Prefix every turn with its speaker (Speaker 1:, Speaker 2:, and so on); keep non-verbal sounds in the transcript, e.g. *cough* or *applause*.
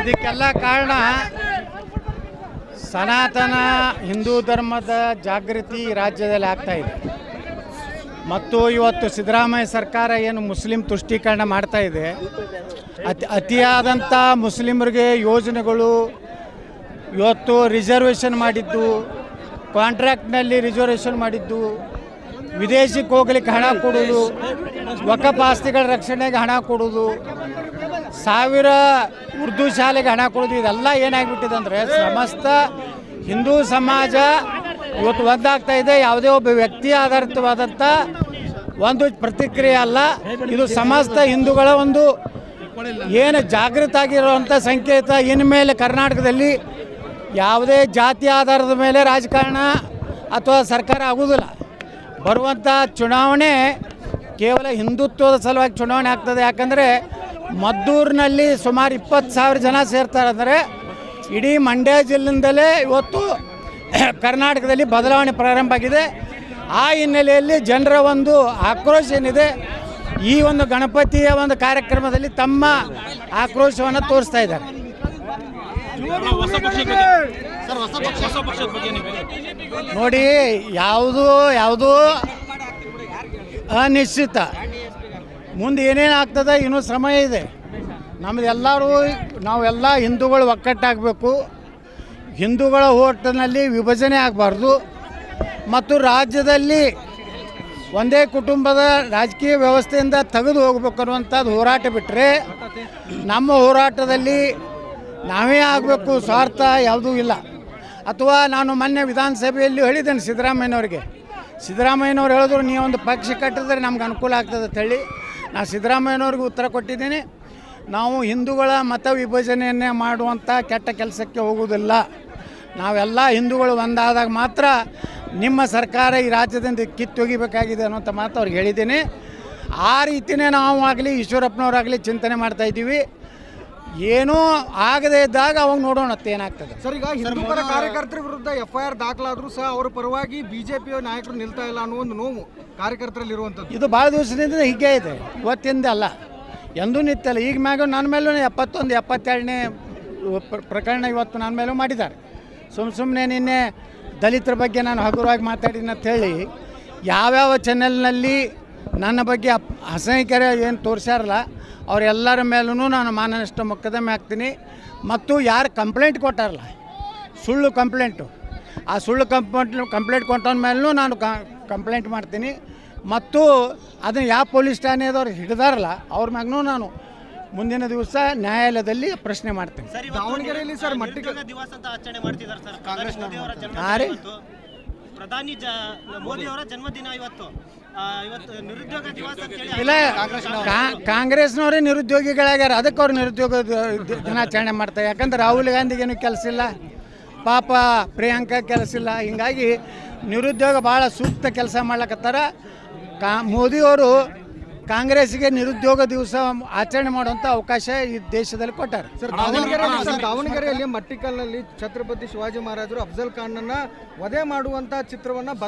Speaker 1: ಇದಕ್ಕೆಲ್ಲ ಕಾರಣ ಸನಾತನ ಹಿಂದೂ ಧರ್ಮದ ಜಾಗೃತಿ ರಾಜ್ಯದಲ್ಲಿ ಆಗ್ತಾ ಇದೆ. ಮತ್ತು ಇವತ್ತು ಸಿದ್ದರಾಮಯ್ಯ ಸರ್ಕಾರ ಏನು ಮುಸ್ಲಿಂ ತುಷ್ಟೀಕರಣ ಮಾಡ್ತಾ ಇದೆ. ಅತಿ ಅತಿಯಾದಂಥ ಮುಸ್ಲಿಮರಿಗೆ ಯೋಜನೆಗಳು ಇವತ್ತು ರಿಸರ್ವೇಷನ್ ಮಾಡಿದ್ದು ಕಾಂಟ್ರಾಕ್ಟ್ನಲ್ಲಿ ರಿಸರ್ವೇಷನ್ ಮಾಡಿದ್ದು ವಿದೇಶಕ್ಕೆ ಹೋಗ್ಲಿಕ್ಕೆ ಹಣ ಕೊಡೋದು ವಕಪಾಸ್ತಿಗಳ ರಕ್ಷಣೆಗೆ ಹಣ ಕೊಡೋದು, ಸಾವಿರ ಉರ್ದು ಶಾಲೆಗೆ ಹಣ ಕೊಡೋದು, ಇದೆಲ್ಲ ಏನಾಗ್ಬಿಟ್ಟಿದೆ ಅಂದರೆ ಸಮಸ್ತ ಹಿಂದೂ ಸಮಾಜ ಇವತ್ತು ಒಂದಾಗ್ತಾ ಇದೆ. ಯಾವುದೇ ಒಬ್ಬ ವ್ಯಕ್ತಿ ಆಧಾರಿತವಾದಂಥ ಒಂದು ಪ್ರತಿಕ್ರಿಯೆ ಅಲ್ಲ. ಇದು ಸಮಸ್ತ ಹಿಂದೂಗಳ ಒಂದು ಏನು ಜಾಗೃತ ಆಗಿರುವಂಥ ಸಂಕೇತ. ಇನ್ಮೇಲೆ ಕರ್ನಾಟಕದಲ್ಲಿ ಯಾವುದೇ ಜಾತಿ ಆಧಾರದ ಮೇಲೆ ರಾಜಕಾರಣ ಅಥವಾ ಸರ್ಕಾರ ಆಗುವುದಿಲ್ಲ. ಬರುವಂಥ ಚುನಾವಣೆ ಕೇವಲ ಹಿಂದುತ್ವದ ಸಲುವಾಗಿ ಚುನಾವಣೆ ಆಗ್ತದೆ. ಯಾಕಂದರೆ ಮದ್ದೂರಿನಲ್ಲಿ ಸುಮಾರು ಇಪ್ಪತ್ತು ಸಾವಿರ ಜನ ಸೇರ್ತಾರೆ ಅಂದರೆ ಇಡೀ ಮಂಡ್ಯ ಜಿಲ್ಲೆಯಿಂದಲೇ ಇವತ್ತು *clears throat* ಕರ್ನಾಟಕದಲ್ಲಿ ಬದಲಾವಣೆ ಪ್ರಾರಂಭ ಆಗಿದೆ. ಆ ಹಿನ್ನೆಲೆಯಲ್ಲಿ ಜನರ ಒಂದು ಆಕ್ರೋಶ ಏನಿದೆ, ಈ ಒಂದು ಗಣಪತಿಯ ಒಂದು ಕಾರ್ಯಕ್ರಮದಲ್ಲಿ ತಮ್ಮ ಆಕ್ರೋಶವನ್ನು ತೋರಿಸ್ತಾ ಇದ್ದಾರೆ. ನೋಡಿ ಯಾವುದು ಯಾವುದು ಅನಿಶ್ಚಿತ. ಮುಂದೆ ಏನೇನು ಆಗ್ತದೆ ಇನ್ನೂ ಸಮಯ ಇದೆ. ನಮ್ದು ಎಲ್ಲರೂ ನಾವೆಲ್ಲ ಹಿಂದೂಗಳು ಒಕ್ಕಟ್ಟಾಗಬೇಕು ಹಿಂದೂಗಳ ಹೋಟೆಲ್ನಲ್ಲಿ ವಿಭಜನೆ ಆಗಬಾರ್ದು. ಮತ್ತು ರಾಜ್ಯದಲ್ಲಿ ಒಂದೇ ಕುಟುಂಬದ ರಾಜಕೀಯ ವ್ಯವಸ್ಥೆಯಿಂದ ತೆಗೆದು ಹೋಗ್ಬೇಕು ಅನ್ನುವಂಥದ್ದು ಹೋರಾಟ ಬಿಟ್ಟರೆ ನಮ್ಮ ಹೋರಾಟದಲ್ಲಿ ನಾವೇ ಆಗಬೇಕು, ಸ್ವಾರ್ಥ ಯಾವುದೂ ಇಲ್ಲ. ಅಥವಾ ನಾನು ಮೊನ್ನೆ ವಿಧಾನಸಭೆಯಲ್ಲಿ ಹೇಳಿದ್ದೇನೆ ಸಿದ್ದರಾಮಯ್ಯನವ್ರಿಗೆ. ಸಿದ್ದರಾಮಯ್ಯನವ್ರು ಹೇಳಿದ್ರು, ನೀವು ಒಂದು ಪಕ್ಷ ಕಟ್ಟಿದ್ರೆ ನಮ್ಗೆ ಅನುಕೂಲ ಆಗ್ತದೆ ಅಂತ ಹೇಳಿ ನಾನು ಸಿದ್ದರಾಮಯ್ಯನವ್ರಿಗೆ ಉತ್ತರ ಕೊಟ್ಟಿದ್ದೀನಿ. ನಾವು ಹಿಂದೂಗಳ ಮತ ವಿಭಜನೆಯನ್ನೇ ಮಾಡುವಂಥ ಕೆಟ್ಟ ಕೆಲಸಕ್ಕೆ ಹೋಗುವುದಿಲ್ಲ. ನಾವೆಲ್ಲ ಹಿಂದೂಗಳು ಒಂದಾದಾಗ ಮಾತ್ರ ನಿಮ್ಮ ಸರ್ಕಾರ ಈ ರಾಜ್ಯದಿಂದ ಕಿತ್ತೊಗಿಬೇಕಾಗಿದೆ ಅನ್ನೋಂಥ ಮಾತು ಅವ್ರಿಗೆ ಹೇಳಿದ್ದೀನಿ. ಆ ರೀತಿಯೇ ನಾವು ಆಗಲಿ ಈಶ್ವರಪ್ಪನವರಾಗಲಿ ಚಿಂತನೆ ಮಾಡ್ತಾ ಇದ್ದೀವಿ. ಏನೂ ಆಗದೇ ಇದ್ದಾಗ ಅವಾಗ ನೋಡೋಣ ಏನಾಗ್ತದೆ.
Speaker 2: ಸರ್ ಈಗ ಹಿಂದೂ ಪರ ಕಾರ್ಯಕರ್ತರ ವಿರುದ್ಧ ಎಫ್ ಐ ಆರ್ ದಾಖಲಾದ್ರೂ ಸಹ ಅವರ ಪರವಾಗಿ ಬಿಜೆಪಿ ನಾಯಕರು ನಿಲ್ತಾ ಇಲ್ಲ ಅನ್ನೋ ಒಂದು ನೋವು ಕಾರ್ಯಕರ್ತರಲ್ಲಿ ಇರುವಂಥದ್ದು
Speaker 1: ಇದು ಭಾಳ ದಿವಸದಿಂದ ಹೀಗೆ ಇದೆ. ಇವತ್ತಿಂದ ಅಲ್ಲ. ಎಂದೂ ನಿತ್ತಲ್ಲ ಈಗ ಮ್ಯಾಗ ನನ್ನ ಮೇಲೂ ಎಪ್ಪತ್ತೊಂದು ಎಪ್ಪತ್ತೆರಡನೇ ಪ್ರ- ಪ್ರಕರಣ ಇವತ್ತು ನನ್ನ ಮೇಲೂ ಮಾಡಿದ್ದಾರೆ. ಸುಮ್ ಸುಮ್ಮನೆ ನಿನ್ನೆ ದಲಿತರ ಬಗ್ಗೆ ನಾನು ಹಗುರವಾಗಿ ಮಾತಾಡಿನ ಹೇಳಿ ಯಾವ್ಯಾವ ಚಾನೆಲ್ನಲ್ಲಿ ನನ್ನ ಬಗ್ಗೆ ಅಪ್ ಅಸಹ್ಯಕರ ಏನು ತೋರಿಸ್ಯಾರಲ್ಲ ಅವರೆಲ್ಲರ ಮೇಲೂ ನಾನು ಮಾನನಷ್ಟ ಮೊಕದ್ದಮೆ ಹಾಕ್ತೀನಿ. ಮತ್ತು ಯಾರು ಕಂಪ್ಲೇಂಟ್ ಕೊಟ್ಟಾರಲ್ಲ ಸುಳ್ಳು ಕಂಪ್ಲೇಂಟು ಆ ಸುಳ್ಳು ಕಂಪ್ಲೇಂಟ್ ಕಂಪ್ಲೇಂಟ್ ಕೊಟ್ಟ ಮೇಲೂ ನಾನು ಕಂಪ್ಲೇಂಟ್ ಮಾಡ್ತೀನಿ. ಮತ್ತು ಅದನ್ನು ಯಾವ ಪೊಲೀಸ್ ಠಾಣೆದವ್ರು ಹಿಡಿದಾರಲ್ಲ ಅವ್ರ ಮ್ಯಾಗೂ ನಾನು ಮುಂದಿನ ದಿವಸ ನ್ಯಾಯಾಲಯದಲ್ಲಿ ಪ್ರಶ್ನೆ ಮಾಡ್ತೀನಿ.
Speaker 3: ಪ್ರಧಾನಿ ಮೋದಿ ಅವರ ಜನ್ಮದಿನ ಇವತ್ತು. ಇವತ್ತು ನಿರುದ್ಯೋಗ ದಿವಸ
Speaker 1: ಇಲ್ಲ ಕಾಂಗ್ರೆಸ್ನವರೇ. ನಿರುದ್ಯೋಗಿಗಳಾಗ್ಯಾರ. ಅದಕ್ಕೆ ಅವ್ರು ನಿರುದ್ಯೋಗ ದಿನಾಚರಣೆ ಮಾಡ್ತಾರೆ. ಯಾಕಂದ್ರೆ ರಾಹುಲ್ ಗಾಂಧಿಗೇನು ಕೆಲಸ ಇಲ್ಲ. ಪಾಪ ಪ್ರಿಯಾಂಕಾ ಕೆಲಸ ಇಲ್ಲ. ಹಿಂಗಾಗಿ ನಿರುದ್ಯೋಗ ಭಾಳ ಸೂಕ್ತ ಕೆಲಸ ಮಾಡ್ಲಕತ್ತಾರ. ಕಾ ಮೋದಿಯವರು ಕಾಂಗ್ರೆಸ್ಗೆ ನಿರುದ್ಯೋಗ ದಿವಸ ಆಚರಣೆ ಮಾಡುವಂತ ಅವಕಾಶ ಈ ದೇಶದಲ್ಲಿ ಕೊಟ್ಟಾರೆ.
Speaker 2: ದಾವಣಗೆರೆಯಲ್ಲಿ ಮಟ್ಟಿಕಲ್ನಲ್ಲಿ ಛತ್ರಪತಿ ಶಿವಾಜಿ ಮಹಾರಾಜರು ಅಫ್ಜಲ್ ಖಾನ್ನನ್ನ ವಧೆ ಮಾಡುವಂತ ಚಿತ್ರವನ್ನ